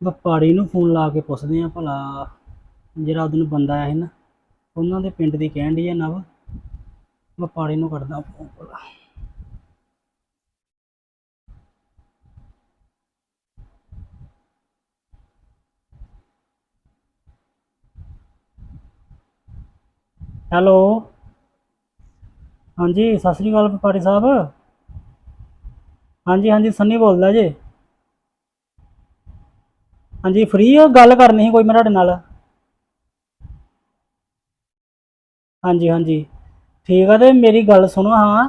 ਵਪਾਰੀ ਨੂੰ ਫੋਨ ਲਾ ਕੇ ਪੁੱਛਦੇ ਆ ਭਲਾ ਜਿਹੜਾ ਉਹਦਨ ਬੰਦਾ ਆਇਆ ਸੀ ਨਾ, ਉਹਨਾਂ ਦੇ ਪਿੰਡ ਦੀ ਕਹਿਣ ਦੀ ਆ ਨਵ, ਵਪਾਰੀ ਨੂੰ ਕਰਦਾ ਫੋਨ ਭਲਾ। ਹੈਲੋ। ਹਾਂਜੀ, ਸਤਿ ਸ੍ਰੀ ਅਕਾਲ ਵਪਾਰੀ ਸਾਹਿਬ। ਹਾਂਜੀ ਹਾਂਜੀ, ਸੰਨੀ ਬੋਲਦਾ ਜੇ। ਹਾਂਜੀ ਫ੍ਰੀ ਹੋ ਗੱਲ ਕਰਨੀ ਸੀ ਕੋਈ ਮੈਂ ਤੁਹਾਡੇ ਨਾਲ। ਹਾਂਜੀ ਹਾਂਜੀ। ਠੀਕ ਆ ਤੇ ਮੇਰੀ ਗੱਲ ਸੁਣੋ ਹਾਂ।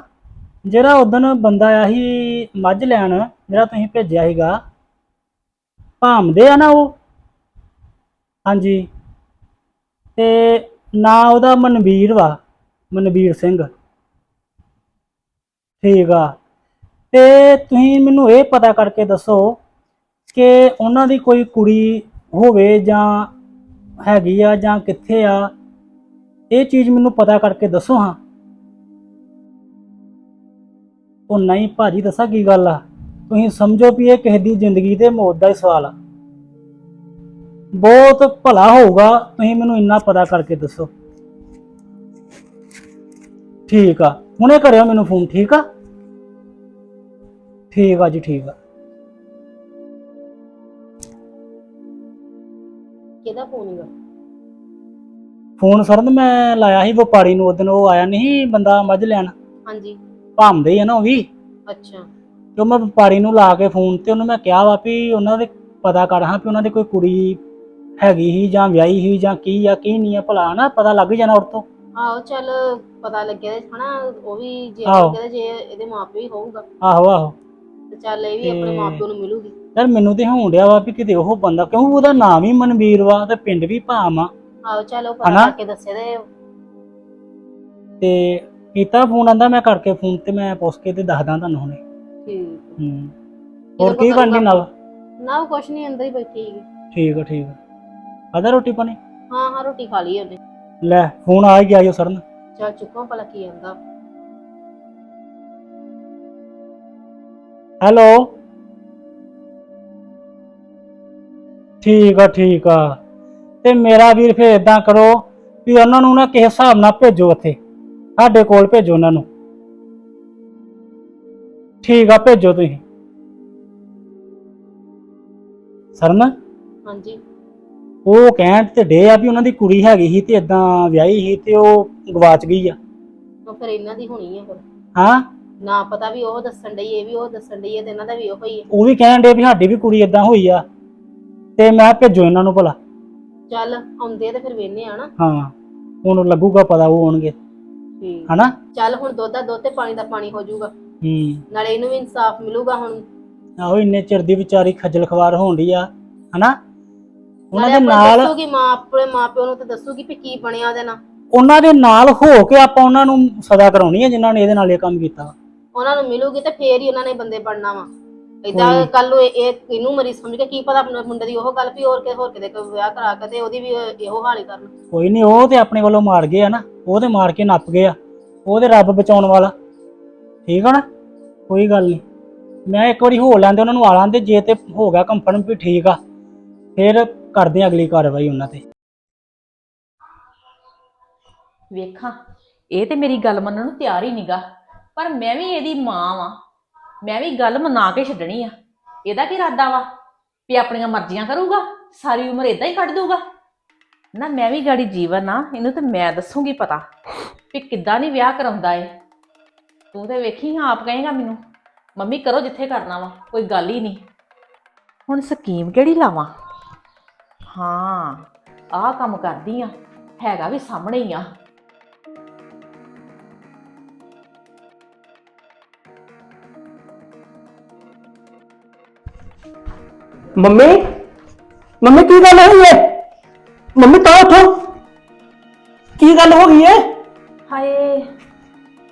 ਜਿਹੜਾ ਉਦੋਂ ਬੰਦਾ ਆਇਆ ਸੀ ਮੱਝ ਲੈਣ, ਜਿਹੜਾ ਤੁਸੀਂ ਭੇਜਿਆ ਸੀਗਾ, ਭਾਮਦੇ ਆ ਨਾ ਉਹ? ਹਾਂਜੀ। ਤੇ ਨਾਂ ਉਹਦਾ ਮਨਵੀਰ ਵਾ, ਮਨਵੀਰ ਸਿੰਘ। ਠੀਕ ਆ। ਤੇ ਤੁਸੀਂ ਮੈਨੂੰ ਇਹ ਪਤਾ ਕਰਕੇ ਦੱਸੋ ਕਿ ਉਹਨਾਂ ਦੀ ਕੋਈ ਕੁੜੀ ਹੋਵੇ ਜਾਂ ਹੈਗੀ ਆ ਜਾਂ ਕਿੱਥੇ ਆ, ਇਹ ਚੀਜ਼ ਮੈਨੂੰ ਪਤਾ ਕਰਕੇ ਦੱਸੋ ਹਾਂ। ਉਹ ਨਹੀਂ, ਭਾਜੀ ਦੱਸਾਂ ਕੀ ਗੱਲ ਆ? ਤੁਸੀਂ ਸਮਝੋ ਵੀ ਇਹ ਕਿਸੇ ਦੀ ਜ਼ਿੰਦਗੀ ਤੇ ਮੌਤ ਦਾ ਹੀ ਸਵਾਲ ਆ। ਬਹੁਤ ਭਲਾ ਹੋਊਗਾ, ਤੁਸੀਂ ਮੈਨੂੰ ਇੰਨਾ ਪਤਾ ਕਰਕੇ ਦੱਸੋ। ਠੀਕ ਆ, ਹੁਣੇ ਕਰਿਓ ਮੈਨੂੰ ਫੋਨ, ਠੀਕ ਆ? ਠੀਕ ਆ ਜੀ, ਠੀਕ ਆ। ਕਿਹਦਾ ਫੋਨ ਹੈਗਾ। ਫੋਨ ਸਰ ਨੂੰ ਮੈਂ ਲਾਇਆ ਸੀ ਵਪਾਰੀ ਨੂੰ ਉਦੋਂ ਉਹ ਆਇਆ ਨਹੀਂ ਬੰਦਾ ਮੱਝ ਲੈਣ। ਹਾਂਜੀ। ਭਾਮਦੇ ਹੀ ਆ ਨਾ ਉਹ ਵੀ। ਅੱਛਾ। ਤੇ ਉਹ ਮੈਂ ਵਪਾਰੀ ਨੂੰ ਲਾ ਕੇ ਫੋਨ ਤੇ ਉਹਨੂੰ ਮੈਂ ਕਿਹਾ ਵਾ ਵੀ ਉਹਨਾਂ ਦੇ ਪਤਾ ਕਰ ਹਾਂ ਵੀ ਉਹਨਾਂ ਦੀ ਕੋਈ ਕੁੜੀ ਹੈਗੀ ਸੀ ਜਾਂ ਵਿਆਹੀ ਸੀ ਜਾਂ ਕੀ ਆ ਕੀ ਨਹੀਂ ਆ ਭਲਾ ਨਾ ਪਤਾ ਲੱਗ ਜਾਣਾ ਉਹ ਤੋਂ। ਆਹੋ ਚੱਲ ਪਤਾ ਲੱਗਿਆ ਤੇ ਹਨਾ ਉਹ ਵੀ ਜੇ ਆਹੋ। ਕਹਿੰਦੇ ਜੇ ਇਹਦੇ ਮਾਪਿਓ ਹੀ ਹੋਊਗਾ। ਆਹੋ ਆਹੋ। ਤੇ ਚੱਲ ਇਹ ਵੀ ਆਪਣੇ ਤੇ- ਮਾਪਿਓ ਨੂੰ ਮਿਲੂਗੀ। ਯਾਰ ਮੈਨੂੰ ਤੇ ਹੋਣ ਡਿਆ ਵਾ ਵੀ ਕਿਤੇ ਉਹ ਬੰਦਾ ਕਿਉਂ ਉਹਦਾ ਨਾਮ ਹੀ ਮਨਵੀਰ ਵਾ ਤੇ ਪਿੰਡ ਵੀ ਭਾਮ ਆ। ਆਹੋ ਚੱਲ ਉਹ ਪਤਾ ਹਨਾ? ਕਰਕੇ ਦੱਸੇ ਦੇ। ਤੇ ਕੀਤਾ ਫੋਨ ਆਂਦਾ ਮੈਂ ਕਰਕੇ ਫੋਨ ਤੇ ਮੈਂ ਪੁੱਛ ਕੇ ਤੇ ਦੱਸਦਾ ਤੁਹਾਨੂੰ ਹੁਣੇ। ਠੀਕ। ਹੂੰ। ਹੋਰ ਕੀ ਬਣਦੀ ਨਾਲ? ਨਾ ਕੁਛ ਨਹੀਂ ਅੰਦਰ ਹੀ ਬੈਠੀ ਠੀਕ ਆ ਠੀਕ ਆ। ਆਦਾ ਰੋਟੀ ਪਾਣੀ? ਹਾਂ ਹਾਂ ਰੋਟੀ ਖਾ ਲਈ ਉਹਨੇ। ਲੈ ਫੋਨ ਆ ਹੀ ਗਿਆ ਜੋ ਸਰਨ। ਚੱਲ ਚੁੱਕੋ ਭਲਾ ਕੀ ਆਂਦਾ। ਹੈਲੋ? ਠੀਕ ਆ ਠੀਕ ਆ। ਤੇ ਮੇਰਾ ਵੀਰ ਫੇਰ ਇਦਾਂ ਕਰੋ ਵੀ ਉਹਨਾਂ ਨੂੰ ਨਾ ਕਿਸੇ ਹਿਸਾਬ ਨਾਲ ਭੇਜੋ ਇੱਥੇ ਸਾਡੇ ਕੋਲ ਭੇਜੋ ਉਹਨਾਂ ਨੂੰ। ਠੀਕ ਆ ਭੇਜੋ ਤੁਸੀਂ। ਸਰਨ? ਹਾਂਜੀ। ਉਹ ਕਹਿਣ ਤੇ ਡੇ ਆ ਵੀ ਉਹਨਾਂ ਦੀ ਕੁੜੀ ਹੈਗੀ ਸੀ ਤੇ ਇਦਾਂ ਵਿਆਹੀ ਸੀ ਤੇ ਉਹ ਗਵਾਚ ਗਈ ਆ। ਉਹ ਫਿਰ ਇਹਨਾਂ ਦੀ ਹੋਣੀ ਹੈ ਫਿਰ। ਹਾਂ? ਨਾ ਪਤਾ ਵੀ ਉਹ ਦੱਸਣ ਡਈ ਇਹ ਵੀ ਉਹ ਦੱਸਣ ਡਈ ਹੈ ਤੇ ਇਹਨਾਂ ਦਾ ਵੀ ਉਹ ਹੀ ਹੈ ਉਹ ਵੀ ਕਹਿਣ ਡੇ ਵੀ ਸਾਡੀ ਵੀ ਕੁੜੀ ਇਦਾਂ ਹੋਈ ਆ। ਤੇ ਮੈਂ ਭੇਜੋ ਇਹਨਾਂ ਨੂੰ ਭਲਾ। ਚੱਲ ਆਉਂਦੇ ਤੇ ਫਿਰ ਵੇਨੇ ਆ ਨਾ। ਹਾਂ ਉਹਨੂੰ ਲੱਗੂਗਾ ਪਤਾ ਉਹ ਹੋਣਗੇ ਠੀਕ। ਹਨਾ? ਚੱਲ ਹੁਣ ਦੁੱਧ ਦਾ ਦੁੱਧ ਤੇ ਪਾਣੀ ਦਾ ਪਾਣੀ ਹੋ ਜਾਊਗਾ। ਹੂੰ। ਨਾਲੇ ਇਹਨੂੰ ਵੀ ਇਨਸਾਫ ਮਿਲੂਗਾ ਹੁਣ। ਆਹੋ ਇੰਨੇ ਚਿਰ ਦੀ ਵਿਚਾਰੀ ਖੱਜਲ ਖਵਾਰ ਹੋਣ ਡਈ ਆ ਹਨਾ? ਉਹਨਾਂ ਦੇ ਨਾਲ ਦੱਸੂਗੀ ਮਾਂ ਆਪਣੇ ਮਾਪਿਓ ਨੂੰ ਤੇ ਦੱਸੂਗੀ ਵੀ ਕੀ ਬਣਿਆ ਉਹਦੇ ਨਾਲ। ਉਹਨਾਂ ਦੇ ਨਾਲ ਹੋ ਕੇ ਆਪਾਂ ਉਹਨਾਂ ਨੂੰ ਸਜ਼ਾ ਕਰਾਉਣੀ ਆ ਜਿਨ੍ਹਾਂ ਨੇ ਇਹਦੇ ਨਾਲ ਇਹ ਕੰਮ ਕੀਤਾ। ਉਹਨਾਂ ਨੂੰ ਮਿਲੂਗੀ ਤੇ ਫੇਰ ਹੀ ਉਹਨਾਂ ਨੇ ਬੰਦੇ ਬਣਨਾ ਵਾ। ਇਦਾਂ ਕੱਲ ਨੂੰ ਇਹ ਇਹ ਇਹਨੂੰ ਮਰੀ ਸਮਝ ਕੇ ਕੀ ਪਤਾ ਆਪਣੇ ਮੁੰਡੇ ਦੀ ਉਹ ਗੱਲ ਵੀ ਹੋਰ ਕੇ ਹੋਰ ਕਿਤੇ ਕੋਈ ਵਿਆਹ ਕਰਾ ਕੇ ਤੇ ਉਹਦੀ ਵੀ ਇਹੋ ਹਾਲ ਹੀ ਕਰਨ। ਕੋਈ ਨਹੀਂ ਉਹ ਤੇ ਆਪਣੇ ਵੱਲੋਂ ਮਾਰ ਗਏ ਆ ਨਾ ਉਹ ਤੇ ਮਾਰ ਕੇ ਨੱਪ ਗਏ ਆ ਉਹ ਤੇ ਰੱਬ ਬਚਾਉਣ ਵਾਲਾ। ਠੀਕ ਆ ਨਾ? ਕੋਈ ਗੱਲ ਨਹੀਂ। ਮੈਂ ਇੱਕ ਵਾਰੀ ਹੋ ਲੈਂਦੇ ਉਹਨਾਂ ਨੂੰ ਆ ਲੈਂਦੇ ਜੇ ਤੇ ਹੋ ਗਿਆ ਕੰਫਰਮ ਵੀ ਠੀਕ ਆ ਫਿਰ ਕਰਦੇ ਆ ਅਗਲੀ ਕਾਰਵਾਈ ਉਹਨਾਂ ਤੇ। ਵੇਖਾਂ ਇਹ ਤੇ ਮੇਰੀ ਗੱਲ ਮੰਨਣ ਨੂੰ ਤਿਆਰ ਹੀ ਨਹੀਂਗਾ ਪਰ ਮੈਂ ਵੀ ਇਹਦੀ ਮਾਂ ਵਾਂ। ਮੈਂ ਵੀ ਗੱਲ ਮਨਾ ਕੇ ਛੱਡਣੀ ਆ। ਇਹਦਾ ਕੀ ਇਰਾਦਾ ਵਾ? ਵੀ ਆਪਣੀਆਂ ਮਰਜ਼ੀਆਂ ਕਰੂਗਾ, ਸਾਰੀ ਉਮਰ ਇਦਾਂ ਹੀ ਕੱਢ ਦੂਗਾ। ਨਾ ਮੈਂ ਵੀ ਗਾੜੀ ਜੀਵਨ ਆ, ਇਹਨੂੰ ਤੇ ਮੈਂ ਦੱਸੂਗੀ ਪਤਾ ਵੀ ਕਿੱਦਾਂ ਨਹੀਂ ਵਿਆਹ ਕਰਾਉਂਦਾ ਏ। ਤੂੰ ਤੇ ਵੇਖੀ ਹਾਂ ਆਪ ਕਹੇਗਾ ਮੈਨੂੰ, ਮੰਮੀ ਕਰੋ ਜਿੱਥੇ ਕਰਨਾ ਵਾ, ਕੋਈ ਗੱਲ ਹੀ ਨਹੀਂ। ਹੁਣ ਸਕੀਮ ਕਿਹੜੀ ਲਾਵਾਂ? ਹਾਂ, ਆਹ ਕੰਮ ਕਰਦੀ ਆ, ਹੈਗਾ ਵੀ ਸਾਹਮਣੇ ਹੀ ਆ। ਮੰਮੀ ਮੰਮੀ ਕੀ ਗੱਲ ਹੋਈ ਏ? ਮੰਮੀ ਤਾਂ ਉਠੋ। ਕੀ ਗੱਲ ਹੋ ਗਈ ਏ? ਹਾਏ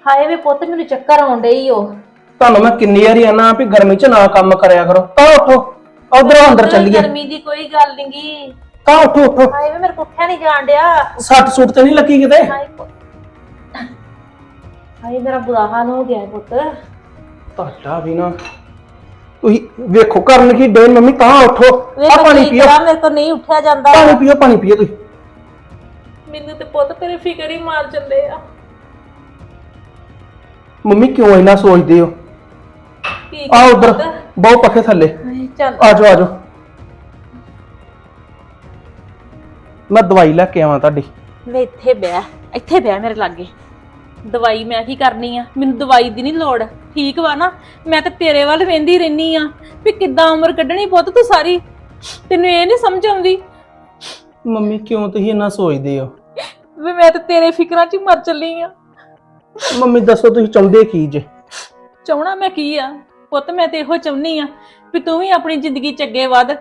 ਹਾਏ ਵੇ ਪੁੱਤ ਮੈਨੂੰ ਚੱਕਰ ਆਉਣ ਡਈ ਓ। ਤੁਹਾਨੂੰ ਮੈਂ ਕਿੰਨੀ ਵਾਰੀ ਆਨਾ ਵੀ ਗਰਮੀ 'ਚ ਨਾ ਕੰਮ ਕਰਿਆ ਕਰੋ। ਤਾਂ ਉਠੋ ਉਧਰੋਂ ਅੰਦਰ ਚੱਲੀਏ। ਗਰਮੀ ਦੀ ਕੋਈ ਗੱਲ ਨਹੀਂਗੀ ਤਾਂ ਉਠੋ ਉਠੋ। ਹਾਏ ਵੇ ਮੇਰੇ ਕੋਠਿਆ ਨਹੀਂ ਜਾਣ ਡਿਆ। ਸੱਟ ਸੁੱਟ ਤੇ ਨਹੀਂ ਲੱਗੀ ਕਿਤੇ? ਹਾਏ ਪੁੱਤ। ਹਾਏ ਮੇਰਾ ਬੁਰਾ ਹਾਲ ਹੋ ਗਿਆ ਹੈ ਪੁੱਤ। ਤੁਹਾਡਾ ਵੀ ਨਾ ਤੁਸੀਂ ਵੇਖੋ ਕਰਨ ਕੀ ਡੇ ਮੰਮੀ ਤਾਂ ਉੱਠੋ। ਆ ਪਾਣੀ ਪੀਓ। ਮੇਰੇ ਤੋਂ ਨਹੀਂ ਉੱਠਿਆ ਜਾਂਦਾ। ਪਾਣੀ ਪੀਓ ਪਾਣੀ ਪੀਓ ਤੁਸੀਂ। ਮੈਨੂੰ ਤੇ ਪੁੱਤ ਤੇਰੇ ਫਿਕਰ ਹੀ ਮਾਰ ਚੱਲੇ ਆ। ਮੰਮੀ ਕਿਉਂ ਇੰਨਾ ਸੋਚਦੇ ਹੋ? ਆ ਉਧਰ ਬਹੁ ਪੱਖੇ ਥੱਲੇ। ਚੱਲ। ਆ ਜਾਓ ਆ ਜਾਓ ਮੈਂ ਦਵਾਈ ਲੈ ਕੇ ਆਵਾਂ ਤੁਹਾਡੀ। ਵੇ ਇੱਥੇ ਬਹਿ ਇੱਥੇ ਬਹਿ ਮੇਰੇ ਲਾਗੇ। ਦਵਾਈ ਮੈਂ ਕੀ ਕਰਨੀ ਆ? ਮੈਨੂੰ ਦਵਾਈ ਦੀ ਨਹੀਂ ਲੋੜ। ਠੀਕ ਵਾ ਨਾ ਮੈਂ ਤਾਂ ਤੇਰੇ ਵੱਲ ਵੇਂਦੀ ਰਹਿਨੀ ਆ ਵੀ ਕਿੱਦਾਂ ਉਮਰ ਕੱਢਣੀ ਪੁੱਤ ਤੂੰ ਸਾਰੀ। ਤੈਨੂੰ ਇਹ ਨਹੀਂ ਸਮਝ ਆਉਂਦੀ ਮੰਮੀ ਕਿਉਂ ਤੁਸੀਂ ਇੰਨਾ ਸੋਚਦੇ ਹੋ? ਵੀ ਮੈਂ ਤਾਂ ਤੇਰੇ ਫਿਕਰਾਂ 'ਚ ਹੀ ਮਰ ਚੱਲੀ ਆ। ਮੰਮੀ ਦੱਸੋ ਤੁਸੀਂ ਚਾਹੁੰਦੇ ਕੀ ਜੇ? ਚਾਹਣਾ ਮੈਂ ਕੀ ਆ? ਪੁੱਤ ਮੈਂ ਤੇ ਇਹੋ ਚਾਹੁੰਨੀ ਆ ਵੀ ਤੂੰ ਵੀ ਆਪਣੀ ਜ਼ਿੰਦਗੀ ਚ ਅੱਗੇ ਵਧ।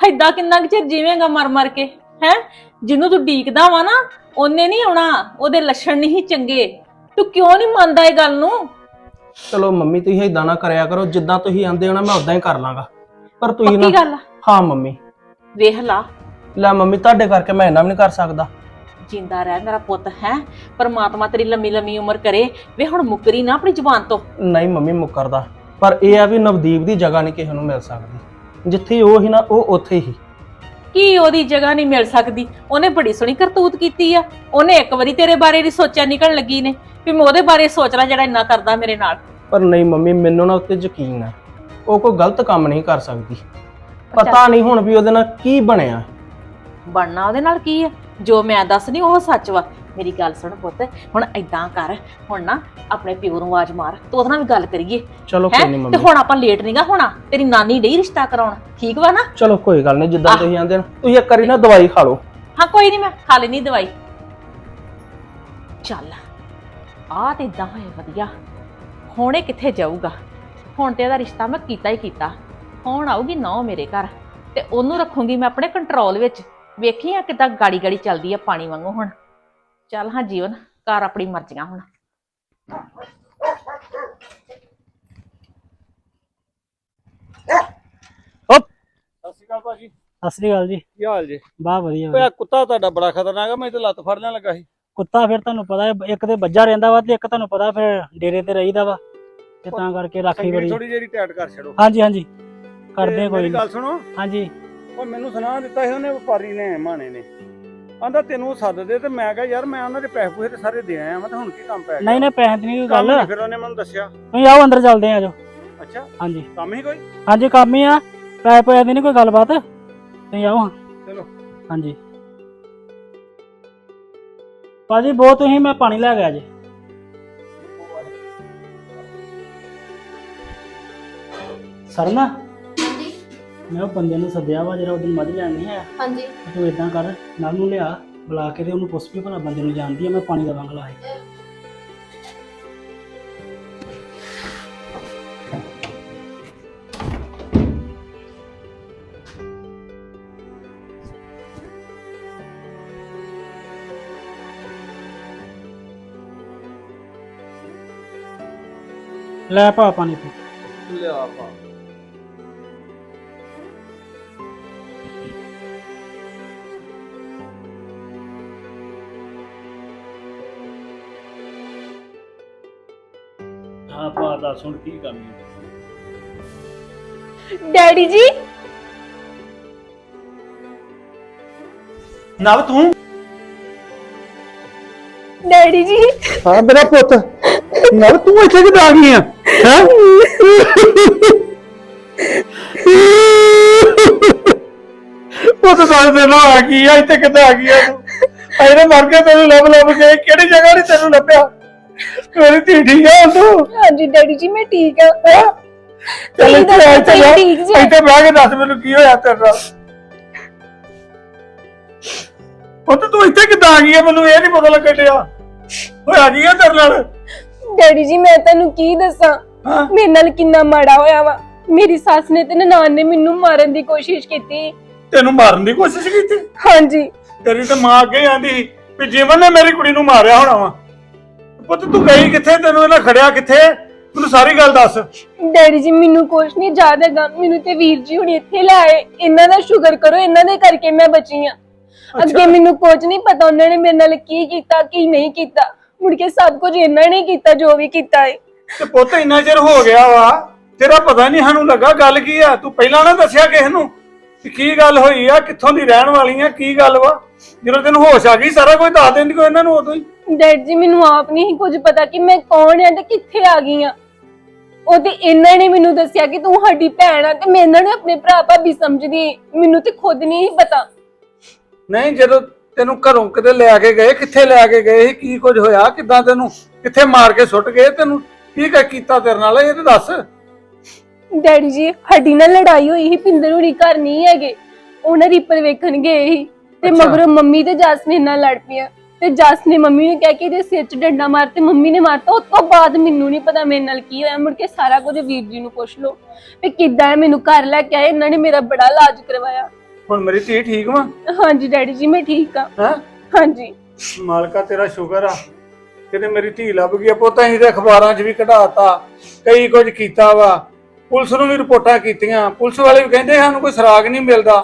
ਐਦਾਂ ਕਿੰਨਾ ਕੁ ਚਿਰ ਜੀਵੇਂਗਾ ਮਰ ਮਰ ਕੇ ਹੈ? ਜਿਹਨੂੰ ਤੂੰ ਡੀਕਦਾ ਵਾ ਨਾ ਉਹਨੇ ਨਹੀਂ ਆਉਣਾ ਉਹਦੇ ਲੱਛਣ ਨਹੀਂ ਚੰਗੇ। ਤੂੰ ਕਿਉਂ ਨਹੀਂ ਮੰਨਦਾ ਇਹ ਗੱਲ ਨੂੰ? ਚਲੋ ਮੰਮੀ ਤੁਸੀਂ ਏਦਾਂ ਨਾ ਕਰਿਆ ਕਰੋ ਜਿੱਦਾਂ ਤੁਸੀਂ ਆਂਦੇ ਹੋ ਨਾ ਮੈਂ ਉਦਾਂ ਹੀ ਕਰ ਲਾਂਗਾ। ਪਰ ਤੁਸੀਂ ਪੱਕੀ ਨਾ ਗੱਲ ਆ? ਹਾਂ ਮੰਮੀ। ਵੇਖ ਲਾ। ਲੈ ਮੰਮੀ ਤੁਹਾਡੇ ਕਰਕੇ ਮੈਂ ਇੰਨਾ ਵੀ ਨਹੀਂ ਕਰ ਸਕਦਾ। ਜਿੰਦਾ ਰਹਿ ਮੇਰਾ ਪੁੱਤ ਹੈ? ਪਰਮਾਤਮਾ ਤੇਰੀ ਲੰਮੀ ਲੰਮੀ ਉਮਰ ਕਰੇ। ਵੇ ਹੁਣ ਮੁੱਕਰੀ ਨਾ ਆਪਣੀ ਜ਼ੁਬਾਨ ਤੋਂ। ਨਹੀਂ ਮੰਮੀ ਮੁੱਕਰਦਾ। ਪਰ ਇਹ ਆ ਵੀ ਨਵਦੀਪ ਦੀ ਜਗ੍ਹਾ ਨਹੀਂ ਕਿਸੇ ਨੂੰ ਮਿਲ ਸਕਦੀ। ਜਿੱਥੇ ਉਹ ਹੀ ਨਾ ਉਹ ਉੱਥੇ ਹੀ। ਕੀ ਉਹਦੀ ਜਗ੍ਹਾ ਨਹੀਂ ਮਿਲ ਸਕਦੀ? ਉਹਨੇ ਬੜੀ ਸੋਹਣੀ ਕਰਤੂਤ ਕੀਤੀ ਆ। ਉਹਨੇ ਇੱਕ ਵਾਰੀ ਤੇਰੇ ਬਾਰੇ ਨਹੀਂ ਸੋਚਿਆ ਨਿਕਲਣ ਲੱਗੀ ਨੇ। ਵੀ ਮੈਂ ਉਹਦੇ ਬਾਰੇ ਸੋਚ ਲਾਂ ਜਿਹੜਾ ਇੰਨਾ ਕਰਦਾ ਮੇਰੇ ਨਾਲ। ਪਰ ਨਹੀਂ ਮੰਮੀ ਮੈਨੂੰ ਨਾ ਉੱਤੇ ਯਕੀਨ ਹੈ ਉਹ ਕੋਈ ਗਲਤ ਕੰਮ ਨਹੀਂ ਕਰ ਸਕਦੀ। ਪਤਾ ਨਹੀਂ ਹੁਣ ਵੀ ਉਹਦੇ ਨਾਲ ਕੀ ਬਣਿਆ। ਬਣਨਾ ਉਹਦੇ ਨਾਲ ਕੀ ਹੈ ਜੋ ਮੈਂ ਦੱਸਣੀ ਉਹ ਸੱਚ ਵਾ। ਮੇਰੀ ਗੱਲ ਸੁਣ ਪੁੱਤ ਹੁਣ ਐਦਾਂ ਕਰ ਹੁਣ ਨਾ ਆਪਣੇ ਪਿਓ ਨੂੰ ਆਵਾਜ਼ ਮਾਰ ਤੂੰ ਉਹਦੇ ਨਾਲ ਵੀ ਗੱਲ ਕਰੀਏ। ਚਲੋ ਹੈ? ਕੋਈ ਨਹੀਂ ਤੇ ਮੰਮੀ। ਹੁਣ ਆਪਾਂ ਲੇਟ ਨਹੀਂਗਾ ਹੋਣਾ ਤੇਰੀ ਨਾਨੀ ਡਈ ਰਿਸ਼ਤਾ ਕਰਾਉਣ ਠੀਕ ਵਾ ਨਾ? ਚਲੋ ਕੋਈ ਗੱਲ ਨਹੀਂ ਜਿੱਦਾਂ। ਤੁਸੀਂ ਆਂਦੇ ਨਾ ਤੁਸੀਂ ਇੱਕ ਵਾਰੀ ਨਾ ਦਵਾਈ ਖਾ ਲਓ। ਹਾਂ ਕੋਈ ਨਹੀਂ ਮੈਂ ਖਾ ਲੈਣੀ ਦਵਾਈ। ਚੱਲ ਆਹ ਤੇ ਇਦਾਂ ਹੋਏ ਵਧੀਆ। ਹੁਣ ਇਹ ਕਿੱਥੇ ਜਾਊਗਾ? ਹੁਣ ਤੇ ਇਹਦਾ ਰਿਸ਼ਤਾ ਮੈਂ ਕੀਤਾ ਹੀ ਕੀਤਾ। ਹੁਣ ਆਊਗੀ ਨੌ ਮੇਰੇ ਘਰ ਤੇ ਉਹਨੂੰ ਰੱਖੂੰਗੀ ਮੈਂ ਆਪਣੇ ਕੰਟਰੋਲ ਵਿੱਚ। ਵੇਖੀ ਆ ਕਿਦਾਂ ਗਾੜੀ ਗਾੜੀ ਚੱਲਦੀ ਆ ਪਾਣੀ ਵਾਂਗੂ ਹੁਣ। ਚੱਲ ਹਾਂ ਜੀਵਨ ਕਰ ਆਪਣੀ ਮਰਜ਼ੀਆਂ ਹੁਣ। ਸਤਿ ਸ਼੍ਰੀ ਅਕਾਲ ਭਾਜੀ। ਸਤਿ ਸ੍ਰੀ ਅਕਾਲ ਜੀ। ਕੀ ਹਾਲ ਜੀ? ਬਾਹ ਵਧੀਆ ਓਏ ਵਧੀਆ। ਆਹ ਕੁੱਤਾ ਤੁਹਾਡਾ ਬੜਾ ਖਤਰਨਾਕ ਆ ਮੈਂ ਤੇ ਲੱਤ ਫੜ ਲੈਣ ਲੱਗਾ ਸੀ। ਕੁੱਤਾ ਫਿਰ ਤੁਹਾਨੂੰ ਪਤਾ ਹੈ ਇੱਕ ਤੇ ਵੱਜਾ ਰਹਿੰਦਾ ਵਾ ਤੇ ਇੱਕ ਤੁਹਾਨੂੰ ਪਤਾ ਫਿਰ ਡੇਰੇ ਤੇ ਰਹੀਦਾ ਵਾ। ਤੇ ਤਾਂ ਕਰਕੇ ਰਾਖੀ ਬੜੀ ਥੋੜੀ ਜਿਹੀ ਟਾਈਟ ਕਰ ਛੱਡੋ। ਹਾਂਜੀ ਹਾਂਜੀ। ਕਰਦੇ ਤੇ ਆ ਕੋਈ ਮੇਰੀ ਗੱਲ ਸੁਣੋ। ਹਾਂਜੀ। ਉਹ ਮੈਨੂੰ ਸੁਣਾ ਦਿੱਤਾ ਸੀ ਉਹਨੇ ਵਪਾਰੀ ਨੇ ਮਾਣੇ ਨੇ। ਆਂਦਾ ਤੈਨੂੰ ਸੱਦ ਦੇ ਤੇ ਮੈਂ ਕਿਹਾ ਯਾਰ ਮੈਂ ਉਹਨਾਂ ਦੇ ਪੈਸੇ ਪੂਸੇ ਤੇ ਸਾਰੇ ਦੇ ਆਇਆ ਮੈਂ ਤੇ ਹੁਣ ਕੀ ਕੰਮ ਪੈ ਗਿਆ? ਨਹੀਂ ਨਹੀਂ ਪੈਸੇ ਦੀ ਨਹੀਂ ਕੋਈ ਕੰਮ ਗੱਲ। ਫਿਰ ਉਹਨੇ ਮੈਨੂੰ ਦੱਸਿਆ। ਤੁਸੀਂ ਆਓ ਅੰਦਰ ਚੱਲਦੇ ਆ ਆਜੋ। ਅੱਛਾ ਹਾਂਜੀ। ਕੰਮ ਹੀ ਕੋਈ? ਹਾਂਜੀ ਕੰਮ ਹੀ ਆ। ਪੈਸੇ ਪੈਸੇ ਦੀ ਨਹੀਂ ਕੋਈ ਗੱਲਬਾਤ। ਤੁਸੀਂ ਆਓ ਹਾਂ। ਚਲੋ। ਹਾਂਜੀ। ਭਾਜੀ ਬਹੁਤ ਤੁਸੀਂ ਮੈਂ ਪਾਣੀ ਲੈ ਗਿਆ ਜੀ। ਸਰਨਾ? ਹਾਂਜੀ ਮੈਂ ਉਹ ਬੰਦੇ ਨੂੰ ਸੱਦਿਆ ਵਾ ਜਿਹੜਾ ਉਹਦੀ ਮੱਝ ਲੈਣ ਨਹੀਂ ਆਇਆ। ਹਾਂਜੀ। ਤੂੰ ਇਦਾਂ ਕਰ ਨਲ ਨੂੰ ਲਿਆ ਬੁਲਾ ਕੇ ਤੇ ਉਹਨੂੰ ਪੁੱਛ ਵੀ ਭਲਾ ਬੰਦੇ ਨੂੰ ਜਾਣਦੀ ਆ ਮੈਂ ਪਾਣੀ ਦਾ ਬੰਗਲਾ ਹੈ ਲੈ ਭਾ ਪਾਣੀ ਪੀ। ਲਿਆ ਪਾ। ਹਾਂ ਪਾ ਦੱਸ ਹੁਣ ਕੀ ਕਰਨੀ ਡੈਡੀ ਜੀ। ਨਵ ਤੂੰ? ਡੈਡੀ ਜੀ। ਹਾਂ ਮੇਰਾ ਪੁੱਤ। ਨਵ ਤੂੰ ਇੱਥੇ ਕਿੱਦਾਂ ਆ ਗਈ ਆ? ਹੈ? ਪੁੱਤ ਸਾਰੇ ਦਿਨ ਆ ਗਈ ਆ ਇੱਥੇ ਕਿੱਦਾਂ ਆ ਗਈ ਆ ਤੂੰ? ਐਨੇ ਮਰ ਕੇ ਤੈਨੂੰ ਲੱਭ ਲੱਭ ਕੇ। ਕਿਹੜੀ ਜਗ੍ਹਾ ਨਹੀਂ ਤੈਨੂੰ ਲੱਭਿਆ? ਮੇਰੀ ਧੀ ਠੀਕ ਆ ਤੂੰ? ਹਾਂਜੀ ਡੈਡੀ ਜੀ ਮੈਂ ਠੀਕ ਆ। ਚੱਲ ਇੱਥੇ ਆ, ਇੱਥੇ ਬਹਿ। ਠੀਕ ਜੀ? ਇੱਥੇ ਬਹਿ ਕੇ ਦੱਸ ਮੈਨੂੰ ਕੀ ਹੋਇਆ ਤੇਰੇ ਨਾਲ। ਪੁੱਤ ਤੂੰ ਇੱਥੇ ਕਿੱਦਾਂ ਆ ਗਈ ਆ? ਮੈਨੂੰ ਇਹ ਨਹੀਂ ਪਤਾ ਲੱਗਣ ਡਿਆ। ਹੋਇਆ ਆ ਤੇਰੇ ਨਾਲ? ਡੈਡੀ ਜੀ ਮੈਂ ਤੁਹਾਨੂੰ ਕੀ ਦੱਸਾਂ? ਹਾਂ? ਮੇਰੇ ਨਾਲ ਕਿੰਨਾ ਮਾੜਾ ਹੋਇਆ ਵਾ। ਮੇਰੀ ਸੱਸ ਨੇ ਤੇ ਨਨਾਣ ਨੇ ਮੈਨੂੰ ਮਾਰਨ ਦੀ ਕੋਸ਼ਿਸ਼ ਕੀਤੀ। ਤੈਨੂੰ ਮਾਰਨ ਦੀ ਕੋਸ਼ਿਸ਼ ਕੀਤੀ? ਹਾਂਜੀ। ਤੇਰੀ ਤੇ ਮਾਂ ਅੱਗੇ ਆਂਦੀ ਵੀ ਜੀਵਨ ਨੇ ਮੇਰੀ ਕੁੜੀ ਨੂੰ ਮਾਰਿਆ ਹੋਣਾ ਵਾ। ਪੁੱਤ ਤੂੰ ਗਈ ਕਿੱਥੇ? ਤੈਨੂੰ ਇਹਨਾਂ ਖੜਿਆ ਕਿੱਥੇ? ਮੈਨੂੰ ਸਾਰੀ ਗੱਲ ਦੱਸ। ਡੈਡੀ ਜੀ ਮੈਨੂੰ ਕੁਛ ਨਹੀਂ ਯਾਦ ਹੈਗਾ। ਮੈਨੂੰ ਤੇ ਵੀਰ ਜੀ ਹੁਣ ਇੱਥੇ ਲੈ ਆਏ। ਇਹਨਾਂ ਦਾ ਸ਼ੁਕਰ ਕਰੋ ਇਹਨਾਂ ਦੇ ਕਰਕੇ ਮੈਂ ਬਚੀ ਆ ਅੱਗੇ ਮੈਨੂੰ ਕੁਝ ਨਹੀਂ ਪਤਾ ਉਹਨਾਂ ਨੇ ਮੇਰੇ ਨਾਲ ਕੀ ਕੀਤਾ ਕੀ ਨਹੀਂ ਕੀਤਾ। ਮੁੜ ਕੇ ਸਭ ਕੁਝ ਇਹਨਾਂ ਨੇ ਕੀਤਾ ਜੋ ਵੀ ਕੀਤਾ ਹੈ ਤੇ ਪੁੱਤ ਇੰਨਾ ਚਿਰ ਹੋ ਗਿਆ ਵਾ। ਤੇਰਾ ਪਤਾ ਨਹੀਂ ਸਾਨੂੰ ਲੱਗਾ ਗੱਲ ਕੀ ਆ। ਤੂੰ ਪਹਿਲਾਂ ਨਾ ਦੱਸਿਆ ਕਿਸੇ ਨੂੰ ਕਿ ਕੀ ਗੱਲ ਹੋਈ ਆ ਕਿੱਥੋਂ ਦੀ ਰਹਿਣ ਵਾਲੀ ਆ ਕੀ ਗੱਲ ਵਾ। ਜਦੋਂ ਤੈਨੂੰ ਹੋਸ਼ ਆ ਗਈ ਸਾਰਾ ਕੁਝ ਦੱਸ ਦਿੰਦੀ ਕੋਈ ਇਹਨਾਂ ਨੂੰ ਉਦੋਂ ਹੀ। ਡੈਡ ਜੀ ਮੈਨੂੰ ਆਪ ਨਹੀਂ ਕੁਝ ਪਤਾ ਕਿ ਮੈਂ ਕੌਣ ਆ ਤੇ ਕਿੱਥੇ ਆ ਗਈ ਆ। ਉਹ ਤੇ ਇਹਨਾਂ ਨੇ ਮੈਨੂੰ ਦੱਸਿਆ ਕਿ ਤੂੰ ਸਾਡੀ ਭੈਣ ਆ ਤੇ ਮੈਂ ਇਹਨਾਂ ਨੂੰ ਆਪਣੇ ਭਰਾ ਭਾਬੀ ਸਮਝਦੀ ਮੈਨੂੰ ਤੇ ਖੁਦ ਨਹੀਂ ਪਤਾ। ਨਹੀਂ ਜਦੋਂ ਤੈਨੂੰ ਘਰੋਂ ਕਿਤੇ ਲੈ ਕੇ ਗਏ ਕਿੱਥੇ ਲੈ ਕੇ ਗਏ ਸੀ ਕੀ ਕੁਝ ਹੋਇਆ ਕਿੱਦਾਂ ਤੈਨੂੰ ਕਿੱਥੇ ਮਾਰ ਕੇ ਸੁੱਟ ਗਏ ਤੈਨੂੰ ਕੀ ਕੁ ਕੀਤਾ ਤੇਰੇ ਨਾਲ ਇਹ ਤੇ ਦੱਸ। ਡੈਡੀ ਜੀ ਸਾਡੀ ਨਾਲ ਲੜਾਈ ਹੋਈ ਸੀ ਪਿੰਦਰ ਹੁਣੀ ਘਰ ਨਹੀਂ ਹੈਗੇ। ਉਹਨਾਂ ਰੀਪਰ ਵੇਖਣ ਗਏ ਸੀ ਤੇ ਅੱਛਾ। ਮਗਰੋਂ ਮੰਮੀ ਤੇ ਜਸਮੀਨ ਨਾਲ ਲੜ ਪਈਆਂ। ਤੇ ਜਸ ਨੇ ਮੰਮੀ ਨੂੰ ਕਿਹਾ ਕਿ ਇਹਦੇ ਸਿਰ 'ਚ ਡੰਡਾ ਮਾਰ ਤੇ ਮੰਮੀ ਨੇ ਮਾਰਤਾ। ਉਸ ਤੋਂ ਬਾਅਦ ਮੈਨੂੰ ਨਹੀਂ ਪਤਾ ਮੇਰੇ ਨਾਲ ਕੀ ਹੋਇਆ। ਮੁੜ ਕੇ ਸਾਰਾ ਕੁਝ ਵੀਰ ਜੀ ਨੂੰ ਪੁੱਛ ਲਓ ਵੀ ਕਿੱਦਾਂ ਇਹ ਮੈਨੂੰ ਘਰ ਲੈ ਕੇ ਆਏ। ਇਹਨਾਂ ਨੇ ਮੇਰਾ ਬੜਾ ਇਲਾਜ ਕਰਵਾਇਆ। ਹੁਣ ਮੇਰੀ ਧੀ ਠੀਕ ਵਾ? ਹਾਂਜੀ ਡੈਡੀ ਜੀ ਮੈਂ ਠੀਕ ਆ। ਹੈ? ਹਾਂਜੀ। ਮਾਲਕਾ ਤੇਰਾ ਸ਼ੁਕਰ ਆ। ਕਿਤੇ ਮੇਰੀ ਧੀ ਲੱਭ ਗਈ ਆ। ਪੁੱਤ ਅਸੀਂ ਤੇ ਅਖਬਾਰਾਂ 'ਚ ਵੀ ਕਢਾਤਾ। ਕਈ ਕੁਝ ਕੀਤਾ ਵਾ। ਪੁਲਿਸ ਨੂੰ ਵੀ ਰਿਪੋਰਟਾਂ ਕੀਤੀਆਂ। ਪੁਲਿਸ ਵਾਲੇ ਵੀ ਕਹਿੰਦੇ ਸਾਨੂੰ ਕੋਈ ਸਰਾਗ ਨਹੀਂ ਮਿਲਦਾ।